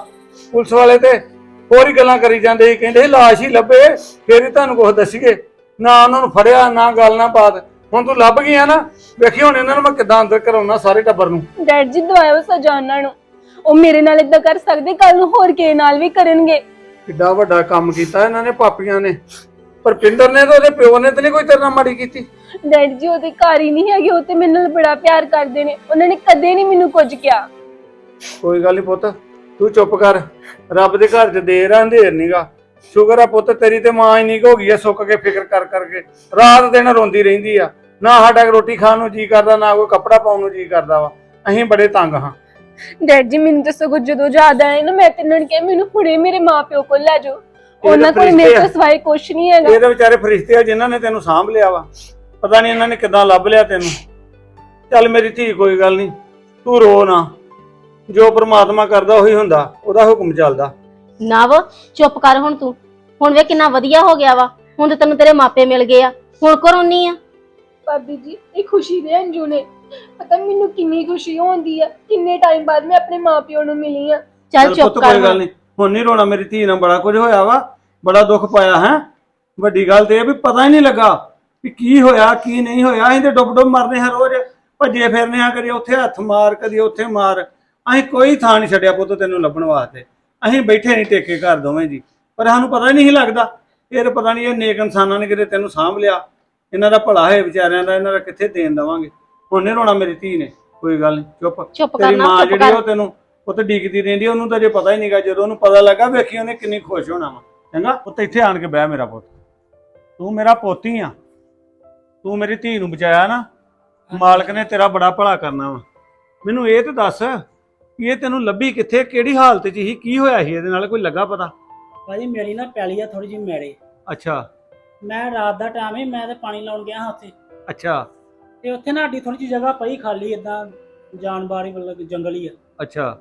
ਪੁਲਿਸ ਵਾਲੇ ਤੇ ਹੋਰ ਹੀ ਗੱਲਾਂ ਕਰੀ ਜਾਂਦੇ ਸੀ ਕਹਿੰਦੇ ਲਾਸ਼ ਹੀ ਲੱਭੇ ਫੇਰ ਹੀ ਤੁਹਾਨੂੰ ਕੁਝ ਦੱਸੀਏ। ਨਾ ਉਹਨਾਂ ਨੂੰ ਫੜਿਆ ਨਾ ਗੱਲ ਨਾ ਬਾਤ। ਹੁਣ ਤੂੰ ਲੱਭ ਗਈ ਆ ਨਾ ਵੇਖੀ ਹੁਣ ਇਹਨਾਂ ਨੂੰ ਮੈਂ ਕਿੱਦਾਂ ਅੰਦਰ ਕਰਾਉਣਾ ਸਾਰੇ ਟੱਬਰ ਨੂੰ। ਡੈਡ ਜੀ ਦਵਾਇਓ ਸਜ਼ਾ ਉਹਨਾਂ ਨੂੰ ਉਹ ਮੇਰੇ ਨਾਲ ਇਦਾਂ ਕਰ ਸਕਦੇ ਕੱਲ ਨੂੰ ਹੋਰ ਕਿਸੇ ਨਾਲ ਵੀ ਕਰਨਗੇ। ਕਿੱਡਾ ਵੱਡਾ ਕੰਮ ਕੀਤਾ ਇਹਨਾਂ ਨੇ ਪਾਪੀਆਂ ਨੇ। ਪਰ ਪਿੰਦਰ ਨੇ ਤੇ ਉਹਦੇ ਪਿਓ ਨੇ ਤੇ ਨਹੀਂ ਕੋਈ ਤੇਰੇ ਨਾਲ ਮਾੜੀ ਕੀਤੀ। ਡੈਡ ਜੀ ਉਹਦੇ ਘਰ ਹੀ ਨਹੀਂ ਹੈਗੇ ਉਹ ਤੇ ਮੇਰੇ ਨਾਲ ਬੜਾ ਪਿਆਰ ਕਰਦੇ ਨੇ। ਉਹਨਾਂ ਨੇ ਕਦੇ ਨਹੀਂ ਮੈਨੂੰ ਕੁਝ ਕਿਹਾ। ਕੋਈ ਗੱਲ ਨਹੀਂ ਪੁੱਤ ਤੂੰ ਚੁੱਪ ਕਰ। ਰੱਬ ਦੇ ਘਰ 'ਚ ਦੇਰ ਆ ਅੰਧੇਰ ਨੀਗਾ ਸ਼ੁਕਰ ਆ ਪੁੱਤ ਤੇਰੀ ਤੇ ਮਾਂ ਇੰਨੀ ਕੁ ਹੋ ਗਈ ਆ ਸੁੱਕ ਕੇ ਫਿਕਰ ਕਰ ਕਰਕੇ। ਰਾਤ ਦਿਨ ਰੋਂਦੀ ਰਹਿੰਦੀ ਆ। ਨਾ ਸਾਡਾ ਰੋਟੀ ਖਾਣ ਨੂੰ ਜੀ ਕਰਦਾ ਨਾ ਕੋਈ ਕੱਪੜਾ ਪਾਉਣ ਨੂੰ ਜੀ ਕਰਦਾ ਵਾ। ਅਸੀਂ ਬੜੇ ਤੰਗ ਹਾਂ। ਡੈਡ ਜੀ ਮੈਨੂੰ ਤਾਂ ਸਗੋਂ ਜਦੋਂ ਯਾਦ ਆਇਆ ਨਾ ਮੈਂ ਤੇ ਉਹਨਾਂ ਨੂੰ ਕਿਹਾ ਮੈਨੂੰ ਹੁਣੇ ਮੇਰੇ ਮਾਪਿਓ ਕੋਲ ਲੈ ਜਾਓ। ਉਹਨਾਂ ਕੋਲ ਮੇਰੇ ਤੋਂ ਸਿਵਾਏ ਕੁਝ ਨਹੀਂ ਹੈਗਾ। ਇਹਦੇ ਵਿਚਾਰੇ ਫਰਿਸ਼ਤੇ ਆ ਜਿਨ੍ਹਾਂ ਨੇ ਤੈਨੂੰ ਸਾਂਭ ਲਿਆ ਵਾ। ਪਤਾ ਨਹੀਂ ਇਹਨਾਂ ਨੇ ਕਿੱਦਾਂ ਲੱਭ ਲਿਆ ਤੈਨੂੰ। ਚੱਲ ਮੇਰੀ ਧੀ ਕੋਈ ਗੱਲ ਨਹੀਂ ਤੂੰ ਰੋ ਨਾ। ਜੋ ਪ੍ਰਮਾਤਮਾ ਕਰਦਾ ਉਹੀ ਹੁੰਦਾ ਉਹਦਾ ਹੁਕਮ ਚੱਲਦਾ। ਨਵ ਚੁੱਪ ਕਰ ਹੁਣ ਤੂੰ। ਹੁਣ ਵੇ ਕਿੰਨਾ ਵਧੀਆ ਹੋ ਗਿਆ ਵਾ। ਹੁਣ ਤੇ ਤੈਨੂੰ ਤੇਰੇ ਮਾਪੇ ਮਿਲ ਗਏ ਆ। ਹੁਣ ਕੋ ਰੋਨੀ ਆ। ਭਾਬੀ ਜੀ ਇਹ ਖੁਸ਼ੀ ਦੇ ਅੰਜੂ ਨੇ। ਪਤਾ ਮੈਨੂੰ ਕਿੰਨੀ ਖੁਸ਼ੀ ਹੁੰਦੀ ਆ। ਕਿੰਨੇ ਟਾਈਮ ਬਾਅਦ ਮੈਂ ਆਪਣੇ ਮਾਪਿਓ ਨੂੰ ਮਿਲੀ ਆ। ਚੱਲ ਚੁੱਪ ਪੁੱਤ ਕਰ ਕੋਈ ਗੱਲ ਹੁਣ। ਨਹੀਂ ਹੁਣ ਨਹੀਂ ਰੋਣਾ ਮੇਰੀ ਧੀ ਨਾਲ ਬੜਾ ਕੁਝ ਹੋਇਆ ਵਾ। ਬੜਾ ਦੁੱਖ ਪਾਇਆ ਹੈ। ਵੱਡੀ ਗੱਲ ਤੇ ਇਹ ਵੀ ਪਤਾ ਹੀ ਨਹੀਂ ਲੱਗਾ ਵੀ ਕੀ ਹੋਇਆ ਕੀ ਨਹੀਂ ਹੋਇਆ। ਅਸੀਂ ਤੇ ਡੁੱਬ ਡੁੱਬ ਮਰਦੇ ਹਾਂ ਰੋਜ਼। ਭੱਜੇ ਫਿਰਨੇ ਆ ਕਦੀ ਉੱਥੇ ਹੱਥ ਮਾਰ ਕਦੀ ਉੱਥੇ ਮਾਰ। ਅਸੀਂ ਕੋਈ ਥਾਂ ਨਹੀਂ ਛੱਡਿਆ ਪੁੱਤ ਤੈਨੂੰ ਲੱਭਣ ਵਾਸਤੇ। ਅਸੀਂ ਬੈਠੇ ਨਹੀਂ ਟੇਕੇ ਘਰ ਦੋਵੇਂ ਜੀ। ਪਰ ਸਾਨੂੰ ਪਤਾ ਹੀ ਨਹੀਂ ਲੱਗਦਾ। ਇਹ ਤਾਂ ਪਤਾ ਨਹੀਂ ਇਹ ਨੇਕ ਇਨਸਾਨਾਂ ਨੇ ਕਿਤੇ ਤੈਨੂੰ ਸਾਂਭ ਲਿਆ। ਇਹਨਾਂ ਦਾ ਭਲਾ ਹੈ ਵਿਚਾਰਿਆਂ ਦਾ ਇਹਨਾਂ ਦਾ ਕਿੱਥੇ ਦੇਣ ਦਵਾਂਗੇ? ਹੁਣ ਨਹੀਂ ਰੋਣਾ ਮੇਰੀ ਧੀ ਨੇ। ਕੋਈ ਗੱਲ ਨਹੀਂ ਚੁੱਪ। ਚੁੱਪ ਤੇਰੀ ਮਾਂ ਜਿਹੜੀ ਉਹ ਤੈਨੂੰ ਉਹ ਤੇ ਡੀਕਦੀ ਰਹਿੰਦੀ ਉਹਨੂੰ ਤਾਂ ਜੇ ਪਤਾ ਹੀ ਨਹੀਂਗਾ। ਜਦੋਂ ਉਹਨੂੰ ਪਤਾ ਲੱਗਾ ਵੇਖੀ ਉਹਨੇ ਕਿੰਨੀ ਖੁਸ਼ ਹੋਣਾ ਵਾ। ਚੰਗਾ? ਪੁੱਤ ਇੱਥੇ ਆਣ ਕੇ ਬਹਿ ਮੇਰਾ ਪੁੱਤ। ਤੂੰ ਮੇਰਾ ਪੋਤੀ ਆ। ਤੂੰ ਮੇਰੀ ਧੀ ਨੂੰ ਬਚਾਇਆ ਨਾ। ਮਾਲਕ ਨੇ ਤੇਰਾ ਬੜਾ ਭਲਾ ਕਰਨਾ ਵਾ। ਮੈਨੂੰ ਇਹ ਤੇ ਦੱਸ ਕਿ ਇਹ ਤੈਨੂੰ ਲੱਭੀ ਕਿੱਥੇ ਕਿਹੜੀ ਹਾਲਤ 'ਚ ਸੀ ਕੀ ਹੋਇਆ ਸੀ ਇਹਦੇ ਨਾਲ ਕੋਈ ਲੱਗਾ ਪਤਾ? ਭਾਜੀ ਮੇਰੀ ਨਾ ਪੈਲੀ ਆ ਥੋੜੀ ਜਿਹੀ ਮੈੜੇ ਅੱਛਾ। ਮੈਂ ਰਾਤ ਦਾ ਟਾਈਮ ਹੀ ਮੈਂ ਤੇ ਪਾਣੀ ਲਾਉਣ ਗਿਆ ਹਾਂ ਉੱਥੇ। ਅੱਛਾ। ਤੇ ਉੱਥੇ ਨਾ ਸਾਡੀ ਥੋੜੀ ਜਿਹੀ ਜਗ੍ਹਾ ਪਈ ਖਾਲੀ ਇਦਾਂ ਜਾਨਬਾਰੀ ਮਤਲਬ ਜੰਗਲ ਹੀ ਆ। ਅੱਛਾ।